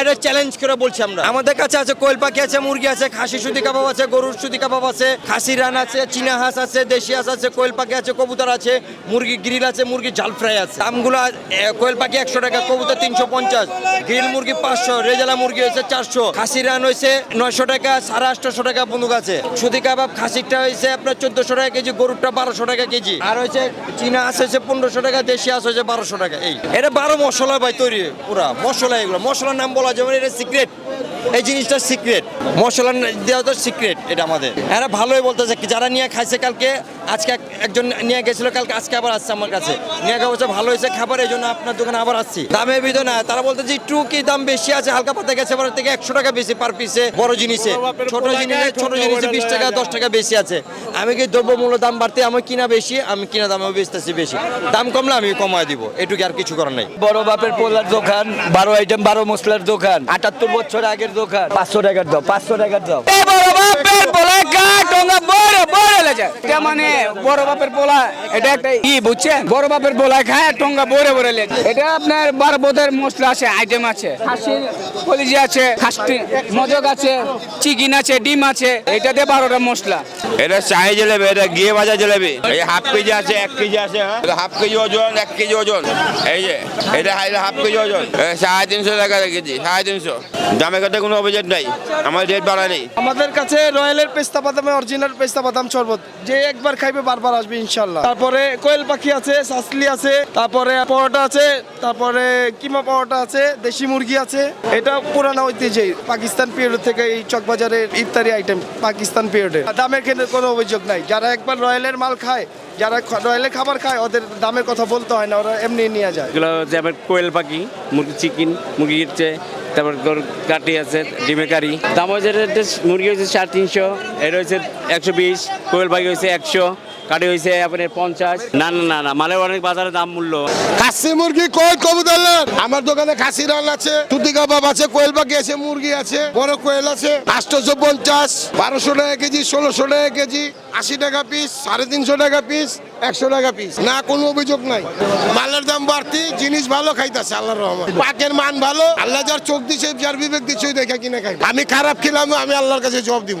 এটা চ্যালেঞ্জ করে বলছি আমরা। আমাদের কাছে আছে কোয়েল পাখি আছে, মুরগি আছে, খাসি সুতি কাবাব আছে, গরুর সুতি কাবাব আছে, খাসি রান আছে, চীনা হাঁস আছে, দেশি হাঁস আছে, কোয়েল পাখি আছে, কবুতর আছে, মুরগি গ্রিল আছে, মুরগি ঝাল ফ্রাই আছে। দামগুলো কোয়েল পাখি একশো টাকা, কবুতর তিনশো পঞ্চাশ গ্রিল মুরগি পাঁচশো, রেজালা মুরগি হয়েছে চারশো, খাসি রান হয়েছে নয়শো টাকা, সাড়ে আটশো টাকা বন্দুক আছে। সুতি কাবাব, খাসিরটা হয়েছে আপনার চোদ্দশো টাকা কেজি, গরুরটা বারোশো টাকা কেজি। আর হয়েছে চীনা হাঁস হয়েছে পনেরোশো টাকা, দেশি হাঁস হয়েছে বারোশো টাকা, এই। এটা বারো মশলা ভাই তৈরি, পুরা মশলা এগুলো। মশলার নাম বলা যাবে এটা সিক্রেট এই জিনিসটা সিক্রেট মশলা দেওয়া তো সিক্রেট এটা আমাদের। এরা ভালোই বলতেছে যারা নিয়ে খাইছে কালকে আজকে একজন নিয়ে গেছিল কালকে আজকে আবার আসছে আমার কাছে। নিয়ে গেছে বলছে ভালো হয়েছে খাবার এই জন্য আপনার দোকানে আবার আসছি। দামের ভিতরে না তারা বলতে যে একটু কি দাম বেশি আছে? হালকা পাতা গেছে এবার থেকে একশো টাকা বেশি পার পিসে বড় জিনিসে। ছোট জিনিসে ছোট জিনিসে বিশ টাকা দশ টাকা বেশি আছে। আমি কি দ্রব্যমূল্য দাম বাড়তে? আমি কিনা বেশি আমি কিনা দামে বেচতেছি বেশি। দাম কমলে আমি কমায় দিব এটুকু আর কিছু করার নাই। বড় বাপের পোলার দোকান বারো আইটেম বারো মশলার দোকান আটাত্তর বছর আগের দোকান। পাঁচশো টাকার দাও পাঁচশো টাকার দাও। বড় বাপের পোলা কাটঙ্গা বড়। এটা মানে বড় বাপের পোলা এটা একটা ই বুঝছেন? বড় বাপের পোলা খায় টঙ্গা বড় বড় লেজা। এটা আপনার বারো বোধের মশলা আছে আইটেম আছে। খাসির কলিজি আছে খাসি মজক আছে চিকেন আছে ডিম আছে এটাতে বারোটা মশলা। এটা চাই জেলেবি এটা গিয়ে ভাজা জেলেবি। এই হাফ কেজি আছে এক কেজি আছে হ্যাঁ? হাফ কেজি ওজন এক কেজি ওজন। এই যে এটা এটা হাফ কেজি ওজন। এ, সাড়ে তিনশো টাকা কেজি সাড়ে তিনশো। দামে কথা কোনো অভিযোগ নাই আমার রেট বাড়া নেই আমাদের কাছে রয়্যালের পেস্তা বাদামে অরিজিনাল পেস্তা বাদাম শরবত যে একবার খাইবে বারবার আসবে ইনশাল্লাহ তারপরে কোয়েল পাখি আছে সাসলি আছে, তারপরে পরোটা আছে, তারপরে কিমা পরোটা আছে, দেশি মুরগি আছে। এটা পুরানো ঐতিহ্যে পাকিস্তান পিরিয়ড থেকে এই চকবাজারের ইফতারি আইটেম পাকিস্তান পিরিয়ডে দামের ক্ষেত্রে কোনো অভিযোগ নাই। যারা একবার রয়্যালের মাল খায়, যারা রয়্যালের খাবার খায়, ওদের দামের কথা বলতে হয় না, ওরা এমনি নিয়ে যায়। এগুলো আবার কোয়েল পাখি, মুরগি চিকেন মুরগি হচ্ছে তারপর তোর কাটি আছে, ডিমের কারি। দাম হয়েছে মুরগি হয়েছে সাড়ে তিনশো এটা হয়েছে একশো বিশ, কোয়েল পাখি হয়েছে একশো। কাটি হয়েছে আপনার পঞ্চাশ। না না না না মালের অনেক বাজারে দাম মূল্য। খাসি মুরগি কই কবুতর আমার দোকানে খাসি রান আছে, তুতি কাবাব আছে, কোয়েল পাখি আছে, মুরগি আছে, বড় কোয়েল আছে। আটশোশো পঞ্চাশ, বারোশো টাকা কেজি, ষোলোশো টাকা কেজি, আশি টাকা পিস সাড়ে তিনশো টাকা পিস একশো টাকা পিস না, কোনো অভিযোগ নাই। মালের দাম বাড়তি, জিনিস ভালো খাইতেছে আল্লাহর রহমান পাকের মান ভালো, আল্লাহ যার চোখ দিছে, যার বিবেক দিচ্ছে দেখা কিনে খাই আমি খারাপ খেলাম, আমি আল্লাহর কাছে জবাব দিব।